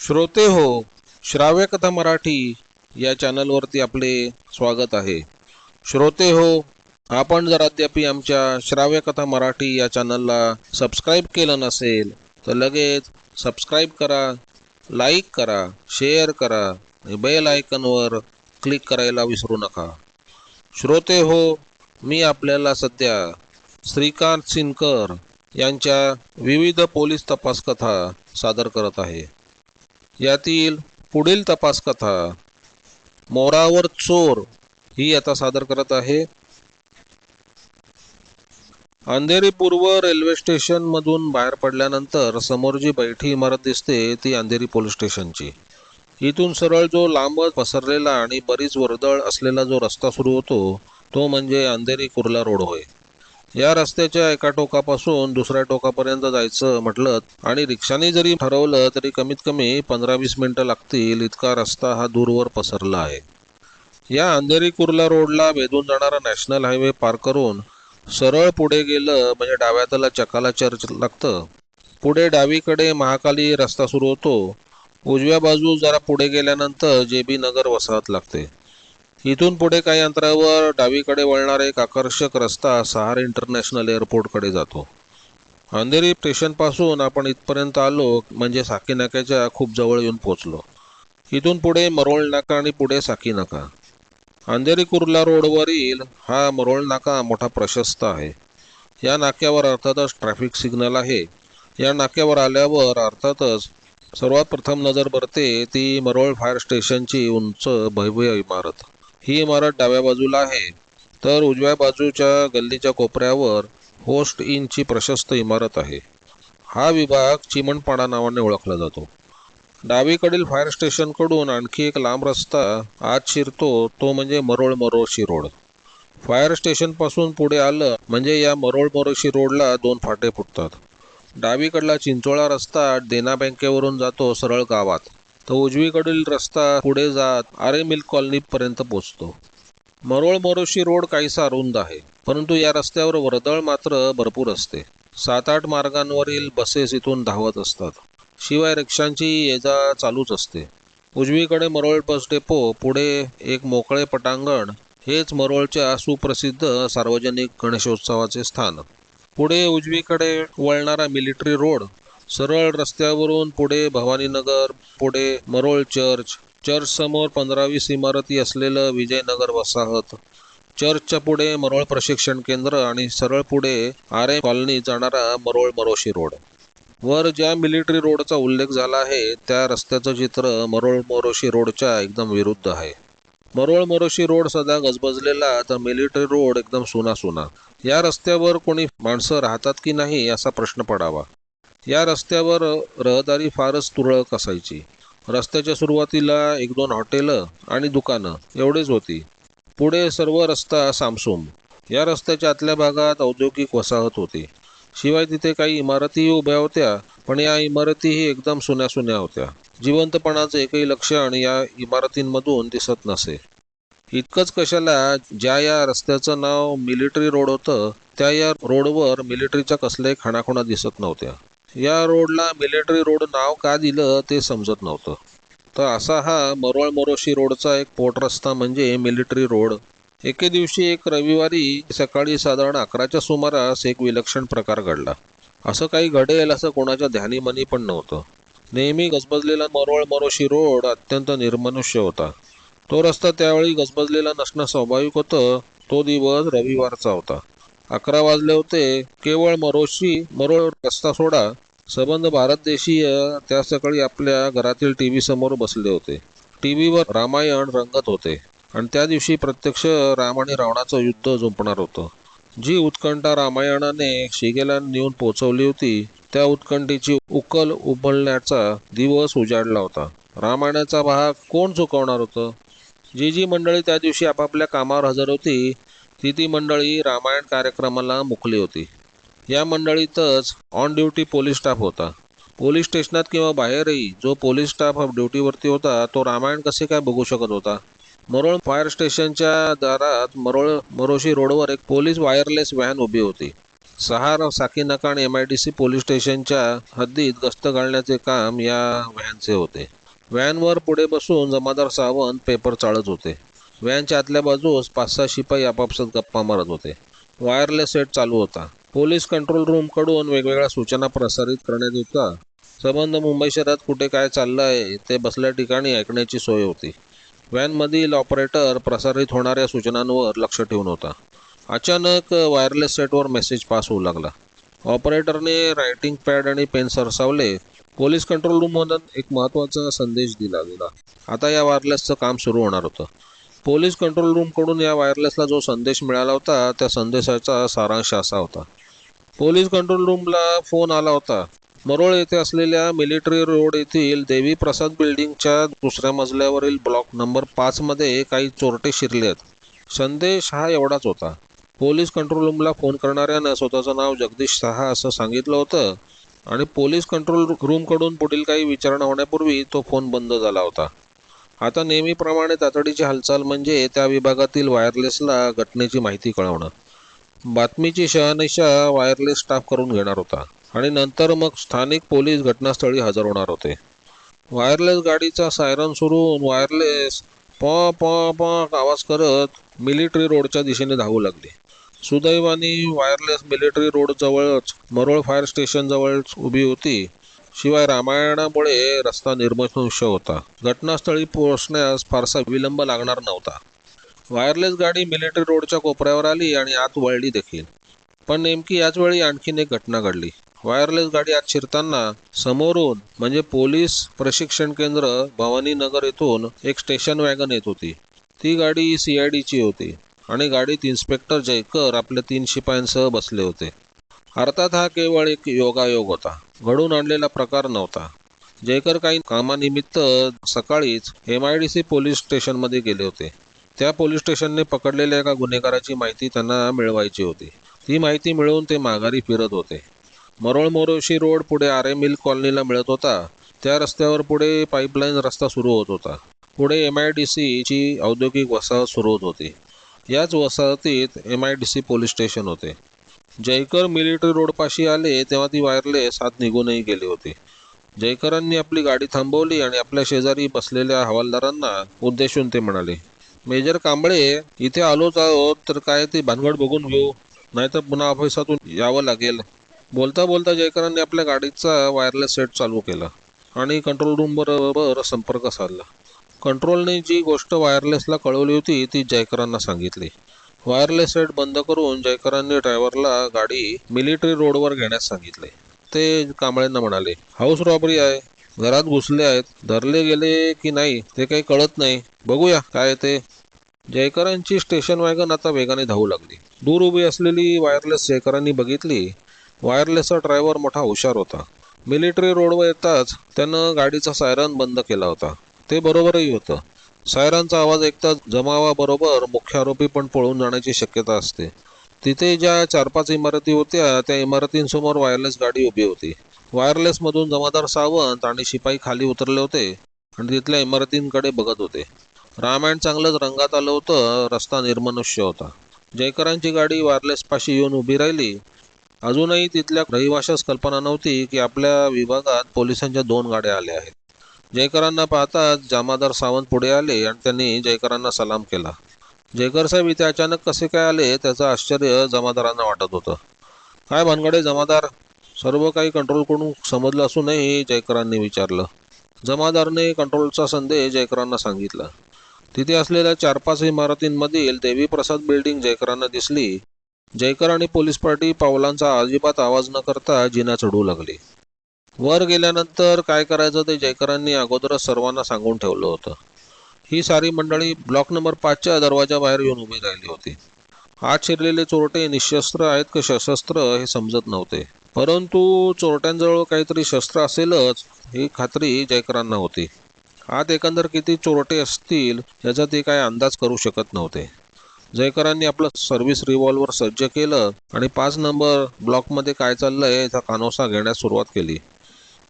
श्रोते हो श्राव्य कथा मराठी या चॅनलवरती आपले स्वागत आहे. श्रोते हो आपण जर अद्याप आमच्या श्राव्य कथा मराठी या चॅनलला सबस्क्राईब केलं नसेल तर लगेच सबस्क्राईब करा लाईक करा शेअर करा आणि बेल आयकनवर क्लिक करायला विसरू नका. श्रोते हो मी आपल्याला सध्या श्रीकांत सिनकर यांच्या विविध पोलीस तपास कथा सादर करत आहे. यातील पुढील तपास कथा मोरावर चोर ही आता सादर करत आहे. अंधेरी पूर्व रेल्वे स्टेशन मधून बाहेर पडल्यानंतर समोर जी बैठी इमारत दिसते ती अंधेरी पोलीस स्टेशनची. इथून सरळ जो लांब पसरलेला आणि बरीच वर्दळ असलेला जो रस्ता सुरू होतो तो म्हणजे अंधेरी कुर्ला रोड होय या रस्त्याच्या एका टोकापासून दुसऱ्या टोकापर्यंत जायचं म्हटलं आणि रिक्षाने जरी ठरवलं तरी कमीत कमी पंधरा वीस मिनिटं लागतील इतका रस्ता हा दूरवर पसरला आहे. या अंधेरी कुर्ला रोडला वेधून जाणारा नॅशनल हायवे पार करून सरळ पुढे गेलं म्हणजे डाव्यातला चकाला चर्च लागतं. पुढे डावीकडे महाकाली रस्ता सुरू होतो. उजव्या बाजू जरा पुढे गेल्यानंतर जे बी नगर वसाहत लागते. इथून पुढे काही अंतरावर डावीकडे वळणारा एक आकर्षक रस्ता सहार इंटरनॅशनल एअरपोर्टकडे जातो. अंधेरी स्टेशनपासून आपण इथपर्यंत आलो म्हणजे साकी नाक्याच्या खूप जवळ येऊन पोहोचलो. इथून पुढे मरोळ नाका आणि पुढे साकी नाका अंधेरी कुर्ला रोडवरील हा मरोळ नाका मोठा प्रशस्त आहे. या नाक्यावर अर्थातच ट्रॅफिक सिग्नल आहे. या नाक्यावर आल्यावर अर्थातच सर्वात प्रथम नजर भरते ती मरोळ फायर स्टेशनची उंच भव्य इमारत. ही इमारत डाव्या बाजूला आहे. तर उजव्या बाजूच्या गल्लीच्या कोपऱ्यावर होस्ट इनची प्रशस्त इमारत आहे. हा विभाग चिमणपाडा नावाने ओळखला जातो. डावीकडील फायर स्टेशनकडून आणखी एक लांब रस्ता आत शिरतो तो म्हणजे मरोळ मरोशी रोड. फायर स्टेशनपासून पुढे आलं म्हणजे या मरोळ मरोशी रोडला दोन फाटे फुटतात. डावीकडला चिंचोळा रस्ता देना बँकेवरून जातो सरळ गावात. तर उजवीकडील रस्ता पुढे जात आरे मिल्क कॉलनीपर्यंत पोचतो. मरोळ मोरोशी रोड काहीसा अरुंद आहे परंतु या रस्त्यावर वर्दळ मात्र भरपूर असते. सात आठ मार्गांवरील बसेस इथून धावत असतात. शिवाय रिक्षांची ये जा चालूच असते. उजवीकडे मरोळ बस डेपो पुढे एक मोकळे पटांगण हेच मरोळच्या सुप्रसिद्ध सार्वजनिक गणेशोत्सवाचे स्थान. पुढे उजवीकडे वळणारा मिलिटरी रोड सरळ रस्त्यावरून पुढे भवानीनगर पुढे मरोळ चर्च. चर्च समोर पंधरा वीस इमारती असलेलं विजयनगर वसाहत. चर्चच्या पुढे मरोळ प्रशिक्षण केंद्र आणि सरळ पुढे आरे कॉलनी जाणारा मरोळ मरोशी रोड. वर ज्या मिलिटरी रोडचा उल्लेख झाला आहे त्या रस्त्याचं चित्र मरोळ मोरोशी रोडच्या एकदम विरुद्ध आहे. मरोळ मोरोशी रोड सदा गजबजलेला तर मिलिटरी रोड एकदम सुना सुना या रस्त्यावर कोणी माणसं राहतात की नाही असा प्रश्न पडावा. या रस्त्यावर रहदारी फारच तुरळक असायची. रस्त्याच्या सुरुवातीला एक दोन हॉटेलं आणि दुकानं एवढेच होती. पुढे सर्व रस्ता सामसूम. या रस्त्याच्या आतल्या भागात औद्योगिक वसाहत होती. शिवाय तिथे काही इमारतीही उभ्या होत्या पण या इमारतीही एकदम सुन्या सुन्या होत्या. जिवंतपणाचं एकही लक्षण या इमारतींमधून दिसत नसे. इतकंच कशाला ज्या या रस्त्याचं नाव मिलिटरी रोड होतं त्या या रोडवर मिलिटरीच्या कसल्याही खाणाखुणा दिसत नव्हत्या. या रोडला मिलिटरी रोड नाव का दिलं ते समजत नव्हतं. तर असा हा मरोळ मोरोशी रोडचा एक पोट रस्ता म्हणजे मिलिटरी रोड. एके दिवशी एक रविवारी सकाळी साधारण अकराच्या सुमारास एक विलक्षण प्रकार घडला. असं काही घडेल असं कोणाच्या ध्यानीमनी पण नव्हतं. नेहमी गजबजलेला मरोळ मरोशी रोड अत्यंत निर्मनुष्य होता. तो रस्ता त्यावेळी गजबजलेला नसणं स्वाभाविक होतं तो दिवस रविवारचा होता. अकरा वाजले होते. केवळ मरोशी मरोळ रस्ता सोडा. सबंध भारत देशीय त्या सकाळी आपल्या घरातील टी व्ही समोर बसले होते. टी व्हीवर रामायण रंगत होते. आणि त्या दिवशी प्रत्यक्ष राम आणि रावणाचं युद्ध झुंपणार होतं. जी उत्कंठा रामायणाने शिगेला नेऊन पोचवली होती त्या उत्कंठेची उकल उबलण्याचा दिवस उजाडला होता. रामायणाचा भाग कोण चुकवणार होतं? जी जी मंडळी त्या दिवशी आपापल्या कामावर हजर होती ती ती मंडळी रामायण कार्यक्रमाला मुकली होती. या मंडळीतच ऑन ड्युटी पोलीस स्टाफ होता. पोलीस स्टेशनात किंवा बाहेरही जो पोलीस स्टाफ ड्युटीवरती होता तो रामायण कसे काय बघू शकत होता? मरोळ फायर स्टेशनच्या दारात मरोळ मरोशी रोडवर एक पोलीस वायरलेस व्हॅन उभी होती. सहार साकीनाका आणि M I D C police स्टेशनच्या हद्दीत गस्त घालण्याचे काम या व्हॅनचे होते. व्हॅनवर पुढे बसून जमादार सावंत पेपर चाळत होते. व्हॅनच्या आतल्या बाजूस पाच सहा शिपाई आपापसात गप्पा मारत होते. वायरलेस सेट चालू होता. पोलीस कंट्रोल रूमकडून वेगवेगळ्या सूचना प्रसारित करण्यात येतात संबंध मुंबई शहरात कुठे काय चाललं आहे ते बसल्या ठिकाणी ऐकण्याची सोय होती. व्हॅनमधील ऑपरेटर प्रसारित होणाऱ्या सूचनांवर लक्ष ठेवून होता. अचानक वायरलेस सेटवर मेसेज पास होऊ लागला. ऑपरेटरने रायटिंग पॅड आणि पेन सरसावले. पोलीस कंट्रोल रूममधून एक महत्त्वाचा संदेश दिला गेला. आता या वायरलेसचं काम सुरू होणार होतं. पोलीस कंट्रोल रूमकडून या वायरलेसला जो संदेश मिळाला होता त्या संदेशाचा सारांश असा होता. पोलीस कंट्रोल रूमला फोन आला होता. मरोळ येथे असलेल्या मिलिटरी रोड येथील देवी प्रसाद बिल्डिंगच्या दुसऱ्या मजल्यावरील ब्लॉक नंबर पाचमध्ये काही चोरटे शिरले आहेत. संदेश हा एवढाच होता. पोलीस कंट्रोल रूमला फोन करणाऱ्यानं स्वतःचं नाव जगदीश शहा असं सांगितलं होतं आणि पोलीस कंट्रोल रूमकडून पुढील काही विचारणा होण्यापूर्वी तो फोन बंद झाला होता. आता नेहमीप्रमाणे तातडीची हालचाल म्हणजे त्या विभागातील वायरलेसला घटनेची माहिती कळवणं. बातमीची शहानिशा वायरलेस स्टाफ करून घेणार होता. आणि नंतर मग स्थानिक पोलीस घटनास्थळी हजर होणार होते. वायरलेस गाडीचा सायरन सुरून वायरलेस पॉ पॉ पॉ आवाज करत मिलिटरी रोडच्या दिशेने धावू लागली. सुदैवाने वायरलेस मिलिटरी रोडजवळच मरोळ फायर स्टेशनजवळ उभी होती. शिवाय रामायणामुळे रस्ता निर्मनुष्य होता. घटनास्थळी पोहोचण्यास फारसा विलंब लागणार नव्हता. वायरलेस गाडी मिलिटरी रोडच्या कोपऱ्यावर आली आणि आत वळली देखील. पण नेमकी याच वेळी आणखीन एक घटना घडली. वायरलेस गाडी आत शिरताना समोरून म्हणजे पोलीस प्रशिक्षण केंद्र भवानी नगर येथून एक स्टेशन वॅगन येत होती. ती गाडी सी आय डीची होती आणि गाडीत इन्स्पेक्टर जयकर आपल्या तीन शिपायांसह बसले होते. अर्थात हा केवळ एक योगायोग होता. घडून आणलेला प्रकार नव्हता. जयकर काही कामानिमित्त सकाळीच M I D C police स्टेशनमध्ये गेले होते. त्या पोलीस स्टेशनने पकडलेल्या एका गुन्हेगाराची माहिती त्यांना मिळवायची होती. ती माहिती मिळवून ते माघारी फिरत होते. मरोळ मोरोशी रोड पुढे आरे मिल कॉलनीला मिळत होता. त्या रस्त्यावर पुढे पाईपलाईन रस्ता सुरू होत होता. पुढे एम आय डी सीची औद्योगिक वसाहत सुरू होत होती. याच वसाहतीत M I D C police station होते. जयकर मिलिटरी रोडपाशी आले तेव्हा ती वायरलेस आत निघूनही गेली होती. जयकरांनी आपली गाडी थांबवली आणि आपल्या शेजारी बसलेल्या हवालदारांना उद्देशून ते म्हणाले मेजर कांबळे इथे आलोच आहोत तर काय ते भानगड बघून घेऊ. नाहीतर पुन्हा ऑफिसातून यावं लागेल. बोलता बोलता जयकरांनी आपल्या गाडीचा वायरलेस सेट चालू केला आणि कंट्रोल रूम बरोबर संपर्क साधला. कंट्रोलने जी गोष्ट वायरलेसला कळवली होती ती जयकरांना सांगितली. वायरलेस सेट बंद करून जयकरांनी ड्रायव्हरला गाडी मिलिटरी रोडवर घेण्यास सांगितले. ते कांबळेंना म्हणाले हाऊस रॉबरी आहे. घरात घुसले आहेत. धरले गेले की नाही ते काही कळत नाही. बघूया काय ते. जयकरांची स्टेशन वॅगन आता वेगाने धावू लागली. दूर उभी असलेली वायरलेस जयकरांनी बघितली वायरलेसचा ड्रायव्हर मोठा हुशार होता. मिलिटरी रोडवर येताच त्यानं गाडीचा सायरन बंद केला होता. ते बरोबरही होतं. सायरांचा आवाज एकतर जमावाबरोबर मुख्य आरोपी पण पळून जाण्याची शक्यता असते. तिथे ज्या चार पाच इमारती होत्या त्या इमारतींसमोर वायरलेस गाडी उभी होती. वायरलेसमधून जमादार सावंत आणि शिपाई खाली उतरले होते आणि तिथल्या इमारतींकडे बघत होते. रामायण चांगलंच रंगात आलं होतं रस्ता निर्मनुष्य होता. जयकरांची गाडी वायरलेसपाशी येऊन उभी राहिली. अजूनही तिथल्या रहिवाशास कल्पना नव्हती की आपल्या विभागात पोलिसांच्या दोन गाड्या आल्या आहेत. जयकरांना पाहताच जामादार सावंत पुढे आले आणि त्यांनी जयकरांना सलाम केला. जयकर साहेब इथे अचानक कसे काय आले त्याचं आश्चर्य जमादारांना वाटत होतं. काय भानगडे जमादार? सर्व काही कंट्रोल करून समजलं असूनही जयकरांनी विचारलं. जमादारने कंट्रोलचा संदेश जयकरांना सांगितला. तिथे असलेल्या चार पाच इमारतींमधील देवीप्रसाद बिल्डिंग जयकरांना दिसली. जयकर आणि पोलीस पार्टी पावलांचा अजिबात आवाज न करता जिना चढू लागली. वर गेल्यानंतर काय करायचं ते जयकरांनी अगोदरच सर्वांना सांगून ठेवलं होतं. ही सारी मंडळी ब्लॉक नंबर पाचच्या दरवाजाबाहेर येऊन उभी राहिली होती. आत शिरलेले चोरटे निशस्त्र आहेत का सशस्त्र हे समजत नव्हते. परंतु चोरट्यांजवळ काहीतरी शस्त्र असेलच ही खात्री जयकरांना होती. आत एकंदर किती चोरटे असतील याचा ते काय अंदाज करू शकत नव्हते. जयकरांनी आपलं सर्व्हिस रिव्हॉल्वर सज्ज केलं आणि पाच नंबर ब्लॉकमध्ये काय चाललंय याचा कानोसा घेण्यास सुरुवात केली.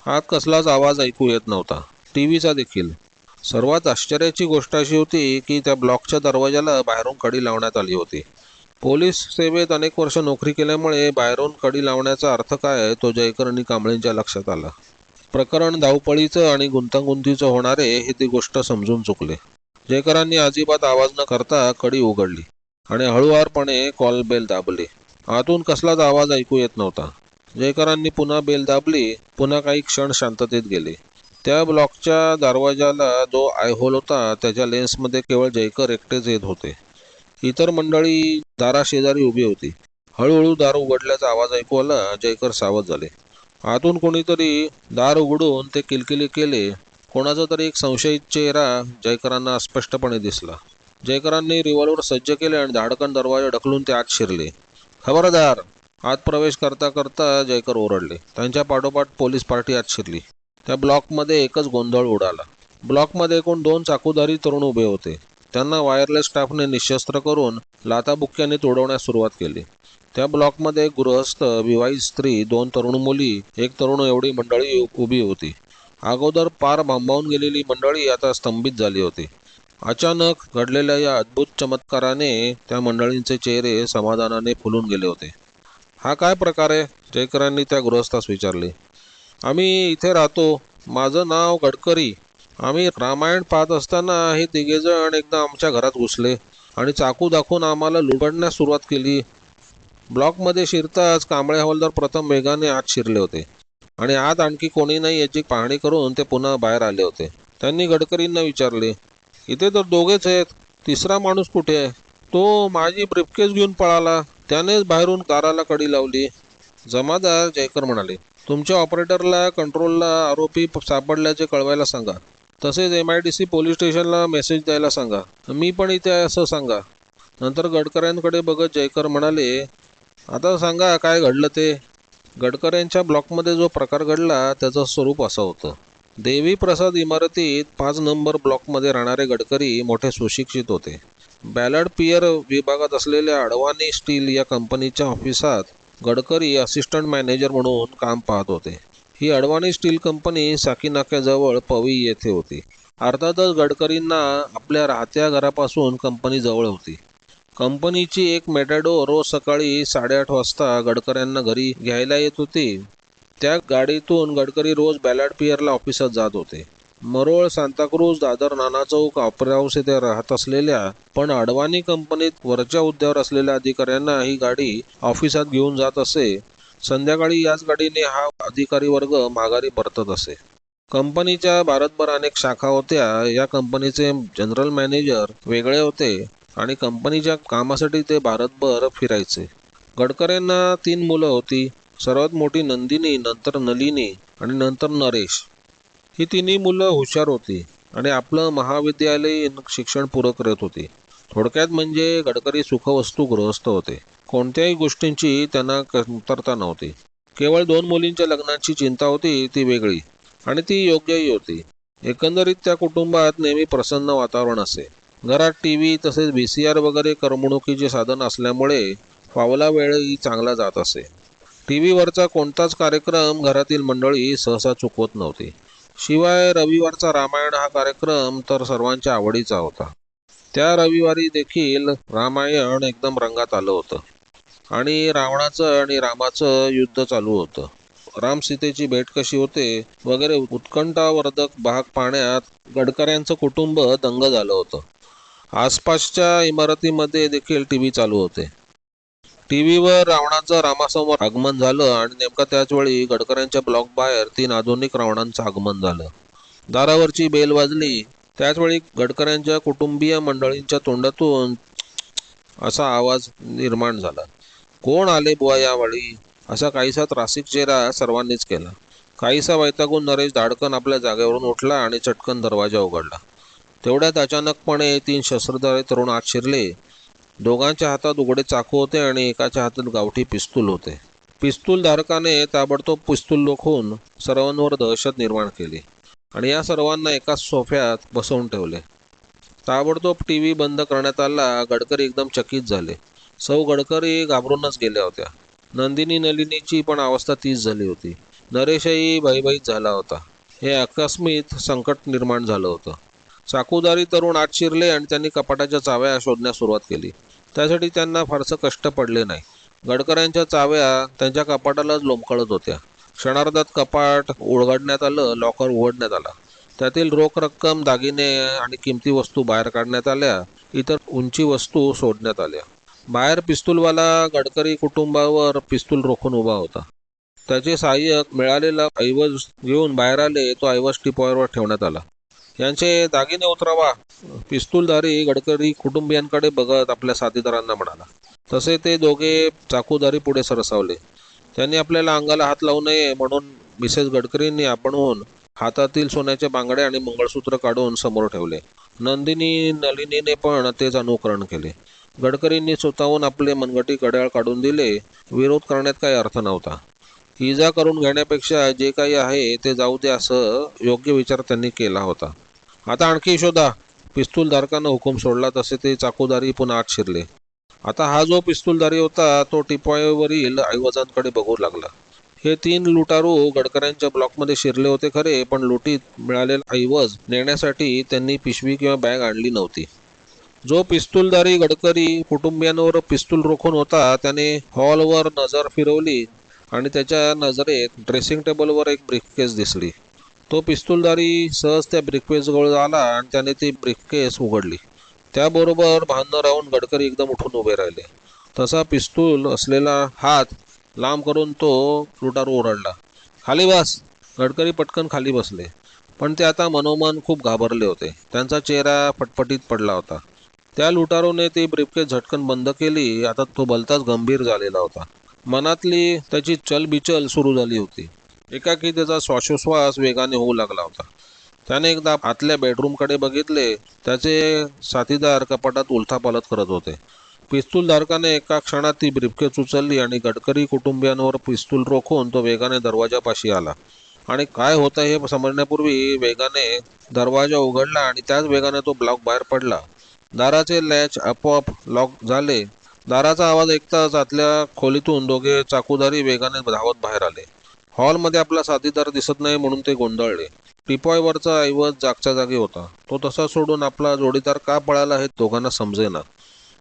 आत कसलाच आवाज ऐकू येत नव्हता. टी व्हीचा देखील. सर्वात आश्चर्याची गोष्ट अशी होती की त्या ब्लॉकच्या दरवाजाला बाहेरून कडी लावण्यात आली होती. पोलीस सेवेत अनेक वर्ष नोकरी केल्यामुळे बाहेरून कडी लावण्याचा अर्थ काय तो जयकर आणि कांबळेंच्या लक्षात आला. प्रकरण धावपळीचं आणि गुंतागुंतीचं होणारे हे ती गोष्ट समजून चुकले. जयकरांनी अजिबात आवाज न करता कडी उघडली आणि हळुवारपणे कॉल बेल दाबली. आतून कसलाच आवाज ऐकू येत नव्हता. जयकरांनी पुन्हा बेल दाबली पुन्हा काही क्षण शांततेत गेले. त्या ब्लॉकच्या दरवाजाला जो आयहोल होता त्याच्या लेन्समध्ये केवळ जयकर एकटेच येत होते. इतर मंडळी दाराशेजारी उभी होती. हळूहळू दार उघडल्याचा आवाज ऐकू आला जयकर सावध झाले. आतून कोणीतरी दार उघडून ते किलकिली केले. कोणाचा तरी एक संशयित चेहरा जयकरांना स्पष्टपणे दिसला. जयकरांनी रिव्हॉल्वर सज्ज केले आणि धाडकन दरवाजा ढकलून ते आत शिरले. खबरदार! आत प्रवेश करता करता जयकर ओरडले. त्यांच्या पाठोपाठ पोलीस पार्टी आत शिरली. त्या ब्लॉकमध्ये एकच गोंधळ उडाला. ब्लॉकमध्ये एकूण दोन चाकूधारी तरुण उभे होते. त्यांना वायरलेस स्टाफने निशस्त्र करून लाताबुक्क्याने तोडवण्यास सुरुवात केली. त्या ब्लॉकमध्ये एक गृहस्थ विवाहित स्त्री दोन तरुण मुली एक तरुण एवढी मंडळी उभी होती. अगोदर पार भांबावून गेलेली मंडळी आता स्तंभित झाली होती. अचानक घडलेल्या या अद्भुत चमत्काराने त्या मंडळींचे चेहरे समाधानाने फुलून गेले होते. हा काय प्रकार आहे? जयकरांनी त्या गृहस्थास विचारले. आम्ही इथे राहतो. माझं नाव गडकरी. आम्ही रामायण पाहत असताना हे तिघेजण एकदा आमच्या घरात घुसले आणि चाकू दाखवून आम्हाला लुबडण्यास सुरुवात केली. ब्लॉकमध्ये शिरताच कांबळे हवालदार प्रथम वेगाने आत शिरले होते आणि आत आणखी कोणी नाही याची पाहणी करून ते पुन्हा बाहेर आले होते. त्यांनी गडकरींना विचारले इथे तर दोघेच आहेत. तिसरा माणूस कुठे आहे? तो माझी ब्रिफकेस घेऊन पळाला. त्यानेच बाहेरून काराला कडी लावली. जमादार जयकर म्हणाले तुमच्या ऑपरेटरला कंट्रोलला आरोपी सापडल्याचे कळवायला सांगा. तसेच M I D C police स्टेशनला मेसेज द्यायला सांगा. मी पण इथे आहे असं सांगा. नंतर गडकऱ्यांकडे बघत जयकर म्हणाले आता सांगा काय घडलं ते. गडकऱ्यांच्या ब्लॉकमध्ये जो प्रकार घडला त्याचं स्वरूप असं होतं. देवी प्रसाद इमारतीत पाच नंबर ब्लॉकमध्ये राहणारे गडकरी मोठे सुशिक्षित होते. बॅलड पियर विभागात असलेल्या अडवाणी स्टील या कंपनीच्या ऑफिसात गडकरी असिस्टंट मॅनेजर म्हणून काम पाहत होते. ही अडवाणी स्टील कंपनी साकीनाक्याजवळ पवी येथे होती. अर्थातच गडकरींना आपल्या राहत्या घरापासून कंपनी जवळ होती. कंपनीची एक मेटाडो रोज सकाळी साडेआठ वाजता गडकऱ्यांना घरी घ्यायला येत होती. त्या गाडीतून गडकरी रोज बॅलड पियरला ऑफिसात जात होते. मरोळ सांताक्रूज दादर नाना चौक ऑपरा येथे राहत असलेल्या पण अडवाणी कंपनीत वरच्या हुद्द्यावर असलेल्या अधिकाऱ्यांना ही गाडी ऑफिसात घेऊन जात असे. संध्याकाळी याच गाडीने हा अधिकारी वर्ग माघारी परतत असे. कंपनीच्या भारतभर अनेक शाखा होत्या. या कंपनीचे जनरल मॅनेजर वेगळे होते आणि कंपनीच्या कामासाठी ते भारतभर फिरायचे. गडकऱ्यांना तीन मुलं होती. सर्वात मोठी नंदिनी नंतर नलिनी आणि नंतर नरेश. ही तिन्ही मुलं हुशार होती आणि आपलं महाविद्यालयीन शिक्षण पुरं करत होती. थोडक्यात म्हणजे गडकरी सुखवस्तू गृहस्थ होते. कोणत्याही गोष्टींची त्यांना कमतरता नव्हती. केवळ दोन मुलींच्या लग्नाची चिंता होती ती वेगळी. आणि ती योग्यही होती. एकंदरीत त्या कुटुंबात नेहमी प्रसन्न वातावरण असे. घरात टी व्ही तसेच व्ही सी आर वगैरे करमणुकीचे साधन असल्यामुळे फावला वेळही चांगला जात असे. टी व्हीवरचा कोणताच कार्यक्रम घरातील मंडळी सहसा चुकवत नव्हती. शिवाय रविवारचा रामायण हा कार्यक्रम तर सर्वांच्या आवडीचा होता. त्या रविवारी देखील रामायण एकदम रंगात आलं होतं. आणि रावणाचं आणि रामाचं युद्ध चालू होतं. राम सीतेची भेट कशी होते वगैरे उत्कंठावर्धक भाग पाहण्यात गडकऱ्यांचं कुटुंब दंग झालं होतं. आसपासच्या इमारतीमध्ये देखील टी व्ही चालू होते. टी व्हीवर रावणाचं रामासमोर आगमन झालं आणि नेमका त्याच वेळी गडकऱ्यांच्या ब्लॉक बाहेर तीन आधुनिक रावणांचं आगमन झालं. दारावरची बेल वाजली. त्याचवेळी गडकऱ्यांच्या कुटुंबीय मंडळींच्या तोंडातून असा आवाज निर्माण झाला. कोण आले बुवा यावेळी? असा काहीसा त्रासिक चेहरा सर्वांनीच केला. काहीसा वैतागून नरेश धाडकन आपल्या जागेवरून उठला आणि चटकन दरवाजा उघडला. तेवढ्यात अचानकपणे तीन शस्त्रधारे तरुण आत शिरले. दोघांच्या हातात उघडे चाकू होते आणि एकाच्या हातात गावठी पिस्तूल होते. पिस्तूल धारकाने ताबडतोब पिस्तूल लोखून सर्वांवर दहशत निर्माण केली आणि या सर्वांना एकाच सोफ्यात बसवून ठेवले. ताबडतोब टी व्ही बंद करण्यात आला गडकरी एकदम चकित झाले. सौ गडकरी घाबरूनच गेल्या होत्या. नंदिनी नलिनीची पण अवस्था तीच झाली होती. नरेशही भयभीत झाला होता. हे आकस्मित संकट निर्माण झालं होतं. चाकूदारी तरुण आत शिरले आणि त्यांनी कपाटाच्या चाव्या शोधण्यास सुरुवात केली. त्यासाठी त्यांना फारसं कष्ट पडले नाही. गडकऱ्यांच्या चाव्या त्यांच्या कपाटालाच लोंबकळत होत्या. क्षणार्धात कपाट उलगडण्यात आलं लॉकर उघडण्यात आला. त्यातील रोख रक्कम दागिने आणि किमती वस्तू बाहेर काढण्यात आल्या. इतर उंची वस्तू सोडण्यात आल्या. बाहेर पिस्तूलवाला गडकरी कुटुंबावर पिस्तूल रोखून उभा होता. त्याचे सहाय्यक मिळालेला ऐवज घेऊन बाहेर आले तो ऐवज टिपॉयरवर ठेवण्यात आला. यांचे दागिने उतरावा. पिस्तूलधारी गडकरी कुटुंबियांकडे बघत आपल्या साथीदारांना म्हणाला. तसे ते दोघे चाकूधारी पुढे सरसावले. त्यांनी आपल्याला अंगाला हात लावू नये म्हणून मिसेस गडकरींनी आपणहून हातातील सोन्याचे बांगडे आणि मंगळसूत्र काढून समोर ठेवले. नंदिनी नलिनीने पण तेच अनुकरण केले. गडकरींनी स्वतःहून आपले मनगटी घड्याळ काढून दिले. विरोध करण्यात काही अर्थ नव्हता. इजा करून घेण्यापेक्षा जे काही आहे ते जाऊ दे असं योग्य विचार त्यांनी केला होता. आता आणखी शोधा. पिस्तूलधारकानं हुकूम सोडला तसे ते चाकूदारी पुन्हा आत शिरले. आता हा जो पिस्तूलधारी होता तो टिपॉयवरील ऐवजांकडे बघू लागला. हे तीन लुटारू गडकऱ्यांच्या ब्लॉकमध्ये शिरले होते खरे पण लुटीत मिळालेला ऐवज नेण्यासाठी त्यांनी पिशवी किंवा बॅग आणली नव्हती. जो पिस्तूलधारी गडकरी कुटुंबियांवर पिस्तूल रोखून होता त्याने हॉलवर नजर फिरवली आणि त्याच्या नजरेत ड्रेसिंग टेबलवर एक ब्रीफकेस दिसली. तो पिस्तूलधारी सहज त्या ब्रीफकेस आला आणि त्याने ती ब्रिककेस उघडली. त्याबरोबर भांडणं राहून गडकरी एकदम उठून उभे राहिले. तसा पिस्तूल असलेला हात लांब करून तो लुटारू ओरडला. खाली बस. गडकरी पटकन खाली बसले. पण ते आता मनोमन खूप घाबरले होते. त्यांचा चेहरा फटफटीत पडला होता. त्या लुटारूने ती ब्रीफकेस झटकन बंद केली. आता तो भलताच गंभीर झालेला होता. मनातली त्याची चलबिचल सुरू झाली होती. एकाकी त्याचा श्वासोश्वास वेगाने होऊ लागला होता. त्याने एकदा आतल्या बेडरूमकडे बघितले त्याचे साथीदार कपाटात उलथापालत करत होते. पिस्तूलधारकाने एका क्षणात ती ब्रिफकेस उचलली आणि गडकरी कुटुंबियांवर पिस्तूल रोखून तो वेगाने दरवाजापाशी आला. आणि काय होतं हे समजण्यापूर्वी वेगाने दरवाजा उघडला आणि त्याच वेगाने तो ब्लॉक बाहेर पडला. दाराचे लॅच आपोआप लॉक झाले. दाराचा आवाज ऐकताच आतल्या खोलीतून दोघे चाकूधारी वेगाने धावत बाहेर आले. हॉलमध्ये आपला साथीदार दिसत नाही म्हणून ते गोंधळले. टिपॉयवरचा ऐवज जागच्या जागी होता. तो तसा सोडून आपला जोडीदार का पळाला हे दोघांना समजेना.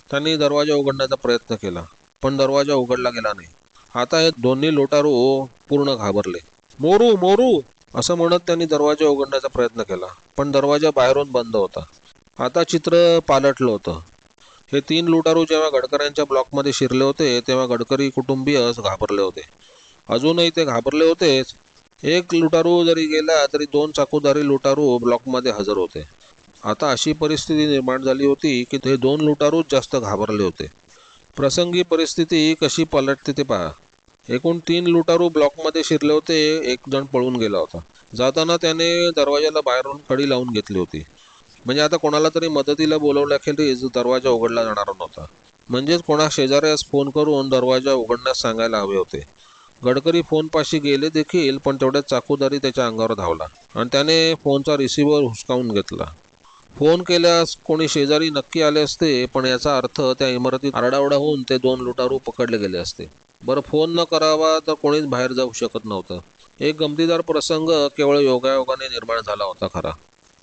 त्यांनी दरवाजा उघडण्याचा प्रयत्न केला पण दरवाजा उघडला गेला नाही. आता हे दोन्ही लोटारू पूर्ण घाबरले. मोरू मोरू! असं म्हणत त्यांनी दरवाजा उघडण्याचा प्रयत्न केला पण दरवाजा बाहेरून बंद होता. आता चित्र पालटलं होतं. हे तीन लुटारू जेव्हा गडकऱ्यांच्या ब्लॉकमध्ये शिरले होते तेव्हा गडकरी कुटुंबीय घाबरले होते. अजूनही ते घाबरले होतेच. एक लुटारू जरी गेला तरी दोन चाकूधारी लुटारू ब्लॉकमध्ये हजर होते. आता अशी परिस्थिती निर्माण झाली होती की ते दोन लुटारूच जास्त घाबरले होते. प्रसंगी परिस्थिती कशी पलटते ते पहा. एकूण तीन लुटारू ब्लॉकमध्ये शिरले होते एक जण पळून गेला होता. जाताना त्याने दरवाजाला बाहेरून कडी लावून घेतली होती. म्हणजे आता कोणाला तरी मदतीला बोलवल्याखेरीज दरवाजा उघडला जाणार नव्हता. म्हणजेच कोणा शेजाऱ्यास फोन करून दरवाजा उघडण्यास सांगायला हवे होते. गडकरी फोनपाशी गेले देखील पण तेवढ्यात चाकूदारी त्याच्या अंगावर धावला आणि त्याने फोनचा रिसिव्हर हुसकावून घेतला. फोन केल्यास कोणी शेजारी नक्की आले असते पण याचा अर्थ त्या इमारतीत आरडाओरडा होऊन ते दोन लुटारू पकडले गेले असते. बरं फोन न करावा तर कोणीच बाहेर जाऊ शकत नव्हतं. एक गमतीदार प्रसंग केवळ योगायोगाने निर्माण झाला होता खरा.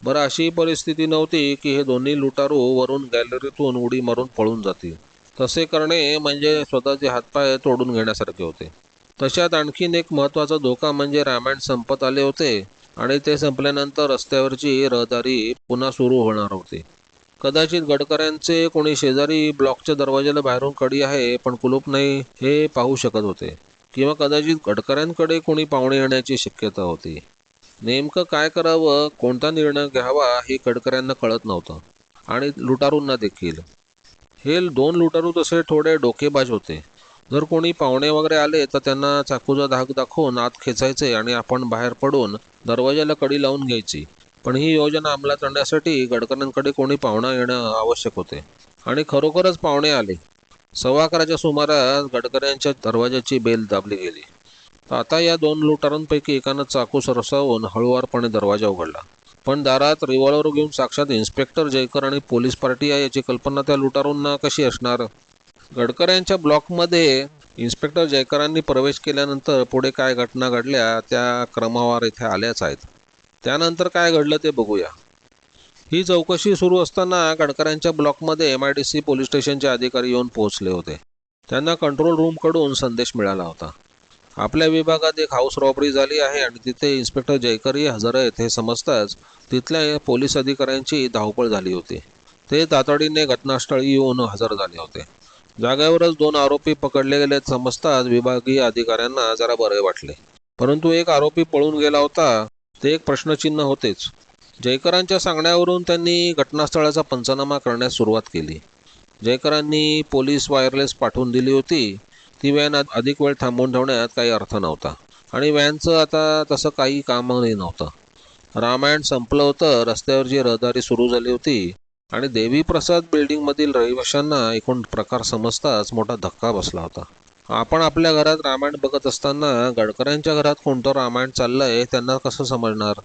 बरं अशी परिस्थिती नव्हती की हे दोन्ही लुटारू वरून गॅलरीतून उडी मारून पळून जातील. तसे करणे म्हणजे स्वतःचे हातपाय तोडून घेण्यासारखे होते. तशात आणखीन एक महत्त्वाचा धोका म्हणजे रामायण संपत आले होते आणि ते संपल्यानंतर रस्त्यावरची रहदारी पुन्हा सुरू होणार होती. कदाचित गडकऱ्यांचे कोणी शेजारी ब्लॉकच्या दरवाजाला बाहेरून कडी आहे पण कुलूप नाही हे पाहू शकत होते. किंवा कदाचित गडकऱ्यांकडे कोणी पाहुणे येण्याची शक्यता होती. नेमकं काय करावं कोणता निर्णय घ्यावा हे गडकऱ्यांना कळत नव्हतं. आणि लुटारूंना देखील. हे दोन लुटारू तसे थोडे डोकेबाज होते. जर कोणी पाहुणे वगैरे आले तर त्यांना चाकूचा धाक दाखवून आत खेचायचे आणि आपण बाहेर पडून दरवाजाला कडी लावून घ्यायची. पण ही योजना अंमलात आणण्यासाठी गडकऱ्यांकडे कोणी पाहुणा येणं आवश्यक होते. आणि खरोखरच पाहुणे आले. सव्वा अकराच्या सुमारास गडकऱ्यांच्या दरवाजाची बेल दाबली गेली. आता या दोन लुटारांपैकी एकानं चाकू सरसावून हळुवारपणे दरवाजा उघडला. पण दारात रिव्हॉल्वर घेऊन साक्षात इन्स्पेक्टर जयकर आणि पोलीस पार्टी आहे याची कल्पना त्या लुटारूंना कशी असणार? गडकऱ्यांच्या ब्लॉकमध्ये इन्स्पेक्टर जयकरांनी प्रवेश केल्यानंतर पुढे काय घटना घडल्या त्या क्रमवार इथे आल्याच आहेत. त्यानंतर काय घडलं ते बघूया. ही चौकशी सुरू असताना गडकऱ्यांच्या ब्लॉकमध्ये M I D C police स्टेशनचे अधिकारी येऊन पोहोचले होते. त्यांना कंट्रोल रूमकडून संदेश मिळाला होता. आपल्या विभागात एक हाऊस रॉबरी झाली आहे आणि तिथे इन्स्पेक्टर जयकरही हजर आहेत हे समजताच तिथल्या पोलीस अधिकाऱ्यांची धावपळ झाली होती. ते तातडीने घटनास्थळी येऊन हजर झाले होते. जागेवरच दोन आरोपी पकडले गेले समजताच विभागीय अधिकाऱ्यांना जरा बरे वाटले. परंतु एक आरोपी पळून गेला होता. ते एक प्रश्नचिन्ह होतेच. जयकरांच्या सांगण्यावरून त्यांनी घटनास्थळाचा पंचनामा करण्यास सुरुवात केली. जयकरांनी पोलीस वायरलेस पाठवून दिली होती. ती व्हॅन अधिक वेळ थांबवून ठेवण्यात काही अर्थ नव्हता. आणि व्हॅनचं आता तसं काही कामही नव्हतं. रामायण संपलं होतं. रस्त्यावरची रहदारी सुरू झाली होती आणि देवी प्रसाद बिल्डिंगमधील रहिवाशांना एकूण प्रकार समजताच मोठा धक्का बसला होता. आपण आपल्या घरात रामायण बघत असताना गडकऱ्यांच्या घरात कोणतं रामायण चाललंय त्यांना कसं समजणार?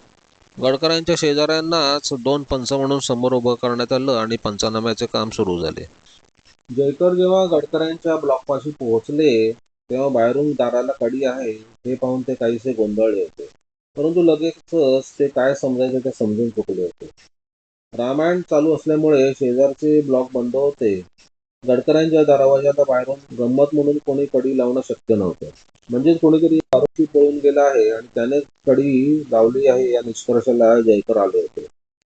गडकऱ्यांच्या शेजाऱ्यांनाच दोन पंच म्हणून समोर उभं करण्यात आलं आणि पंचनाम्याचे काम सुरू झाले. जयकर जेव्हा गडकऱ्यांच्या ब्लॉकपाशी पोहोचले तेव्हा बाहेरून दाराला कडी आहे हे पाहून ते काहीसे गोंधळले होते. परंतु लगेचच ते काय समजायचे ते समजून चुकले होते. रामायण चालू असल्यामुळे शेजारचे ब्लॉक बंद होते. गडकरांच्या दरवाजाला बाहेरून गंमत म्हणून कोणी कडी लावणं शक्य नव्हतं. म्हणजेच कोणीतरी आरोपी पळून गेला आहे आणि त्याने कडी लावली आहे या निष्कर्षाला जयकर आले होते.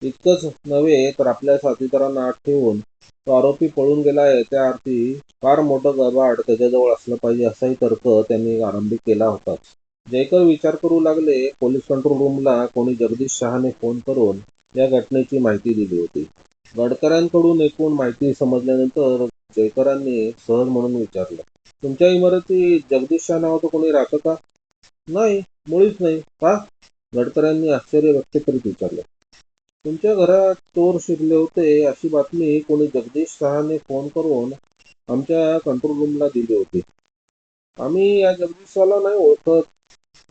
इतकंच नव्हे तर आपल्या साथीदारांना आत ठेवून तो आरोपी पळून गेला आहे त्या अर्थी फार मोठं गबाड त्याच्याजवळ असलं पाहिजे असाही तर्क त्यांनी आरंभी केला होता. जयकर विचार करू लागले पोलीस कंट्रोल रूमला कोणी जगदीश शहाने फोन करून या घटनेची माहिती दिली होती. गडकरांकडून एकूण माहिती समजल्यानंतर जयकरांनी सहज म्हणून विचारलं तुमच्या इमारती जगदीश शहा नावाचं कोणी राहतं का? नाही मुळीच नाही. का? गडकरांनी आश्चर्य व्यक्त करीत विचारलं तुमच्या घरात चोर शिरले होते अशी बातमी कोणी जगदीश शहाने फोन करून आमच्या कंट्रोल रूमला दिली होती. आम्ही या जगदीशला नाही ओळखत.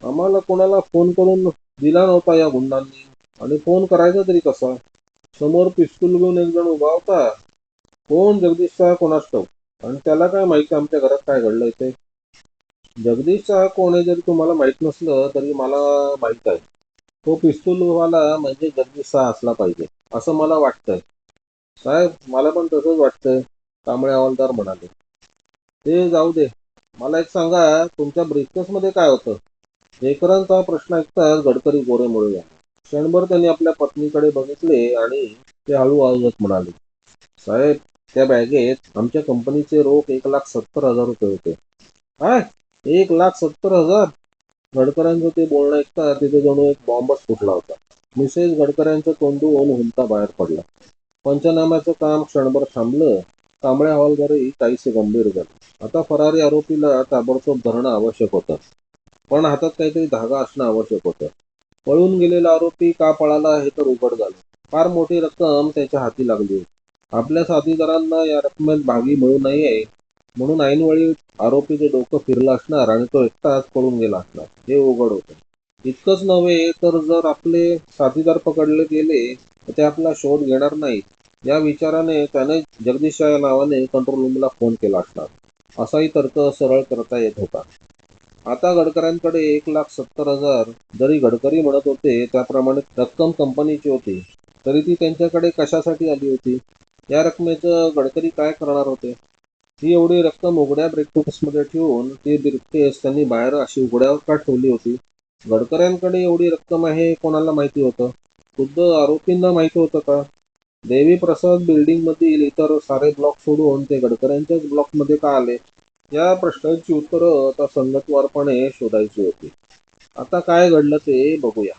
आम्हाला कोणाला फोन करून दिला नव्हता या गुंडांनी. आणि फोन करायचा तरी कसा? समोर पिस्तूल घेऊन एक जण उभा होता. कोण? जगदीश शहा कोणास ठाऊक? आणि त्याला काय माहिती आमच्या घरात काय घडलंय ते? जगदीश शहा कोण आहे जरी तुम्हाला माहीत नसलं तरी मला माहीत आहे. तो पिस्तूलवाला म्हणजे जगदीश शहा असला पाहिजे असं मला वाटतंय. साहेब मला पण तसंच वाटतंय कांबळे हवालदार म्हणाले. ते जाऊ दे. मला एक सांगा तुमच्या ब्रिफकेसमध्ये मध्ये काय होतं? जयकरांचा प्रश्न ऐकताच गडकरी गोरेमुळे झाले. क्षणभर त्यांनी आपल्या पत्नीकडे बघितले आणि ते हळू आवाजात म्हणाले साहेब त्या बॅगेत आमच्या कंपनीचे रोख एक लाख सत्तर हजार रुपये होते. काय? एक लाख सत्तर हजार? गडकऱ्यांचं ते बोलणं ऐकता तिथे जणू एक बॉम्बच फुटला होता. मिसेस गडकऱ्यांचं ओन हुंता बाहेर पडला. पंचनाम्याचं काम क्षणभर थांबलं. कांबळे हवालदारही काहीसे गंभीर झाले. आता फरारी आरोपीला ताबडतोब धरणं आवश्यक होतं. पण हातात काहीतरी धागा असणं आवश्यक होतं. पळून गेलेला आरोपी का पळाला हे तर उघड झालं. फार मोठी रक्कम त्याच्या हाती लागली होती. आपल्या साथीदारांना या रकमेत भागी मिळू नये म्हणून ऐनवेळी आरोपीचे डोकं फिरलं असणार आणि तो एकटाच पळून गेला असणार. हे उघड होतं. इतकंच नव्हे तर जर आपले साथीदार पकडले गेले तर ते आपला शोध घेणार नाहीत. या विचाराने त्याने जगदीशा या नावाने कंट्रोल रूमला फोन केला असणार. असाही तर्क सरळ करता येत होता. आता गडकऱ्यांकडे एक लाख सत्तर हजार जरी गडकरी म्हणत होते त्याप्रमाणे रक्कम कंपनीची होती. तरी ती त्यांच्याकडे कशासाठी आली होती? या रकमेचं गडकरी काय करणार होते? ही एवढी रक्कम उघड्या ब्रेकफास्टमध्ये ठेवून ती ब्रीफकेस त्यांनी बाहेर अशी उघड्यावर का ठेवली होती? गडकऱ्यांकडे एवढी रक्कम आहे कोणाला माहिती होतं? खुद्द आरोपींना माहिती होतं का? देवी प्रसाद बिल्डिंगमधील इतर सारे ब्लॉक सोडून ते गडकऱ्यांच्याच ब्लॉकमध्ये का आले? या प्रश्नांची उत्तरं आता संगतवारपणे शोधायची होती. आता काय घडलं ते बघूया.